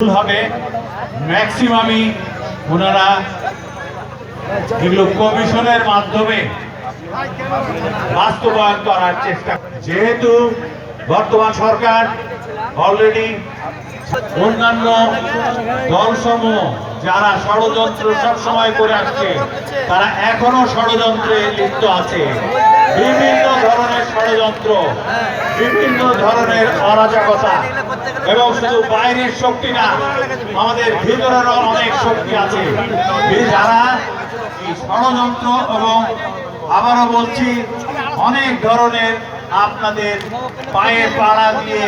হবে। ম্যাক্সিমামই ওনারা এগুলো কমিশনের মাধ্যমে বাস্তবায়ন করার চেষ্টা যেহেতু বর্তমান সরকার অলরেডি অন্যান্য দলসমূহ যারা ষড়যন্ত্র সবসময় করে আসছে, তারা এখনও ষড়যন্ত্রে লিপ্ত আছে। বিভিন্ন ধরনের ষড়যন্ত্র, বিভিন্ন ধরনের অরাজকতা এবং শুধু বাইরের শক্তি না, আমাদের ভিতরেরও অনেক শক্তি আছে। যারা ষড়যন্ত্র এবং আবারও বলছি, অনেক ধরনের আপনাদের পায়ে পাড়া দিয়ে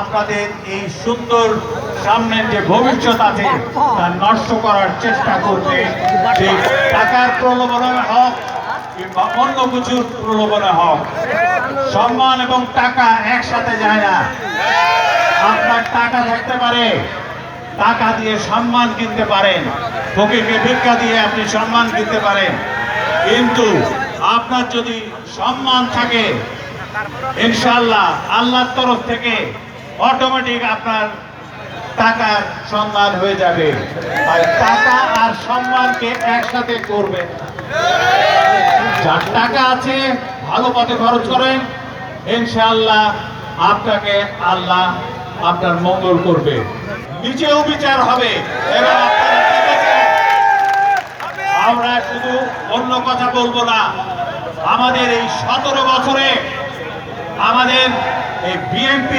আপনাদের এই সুন্দর সামনের যে ভবিষ্যৎ আছে, তা নষ্ট করার চেষ্টা করবে। টাকার প্রলোভনে হোক কিংবা অন্য কিছুর প্রলোভনে হোক সম্মান এবং টাকা একসাথে যায় না। আপনার টাকা থাকতে পারে, টাকা দিয়ে সম্মান কিনতে পারেন। ফকিরকে ভিক্ষা দিয়ে আপনি সম্মান কিনতে পারেন। কিন্তু আপনার যদি সম্মান থাকে ইনশাল্লাহ আল্লাহর তরফ থেকে অটোমেটিক আপনার টাকার সম্মান হয়ে যাবে। আর টাকা আর সম্মানকে একসাথে করবেন। যার টাকা আছে, ভালো পথে খরচ করেন, ইনশাআল্লাহ আপনাকে আল্লাহ আপনার মঙ্গল করবে। নিচেও বিচার হবে। আমরা শুধু অন্য কথা বলব না। আমাদের এই সতেরো বছরে আমাদের এই বিএনপি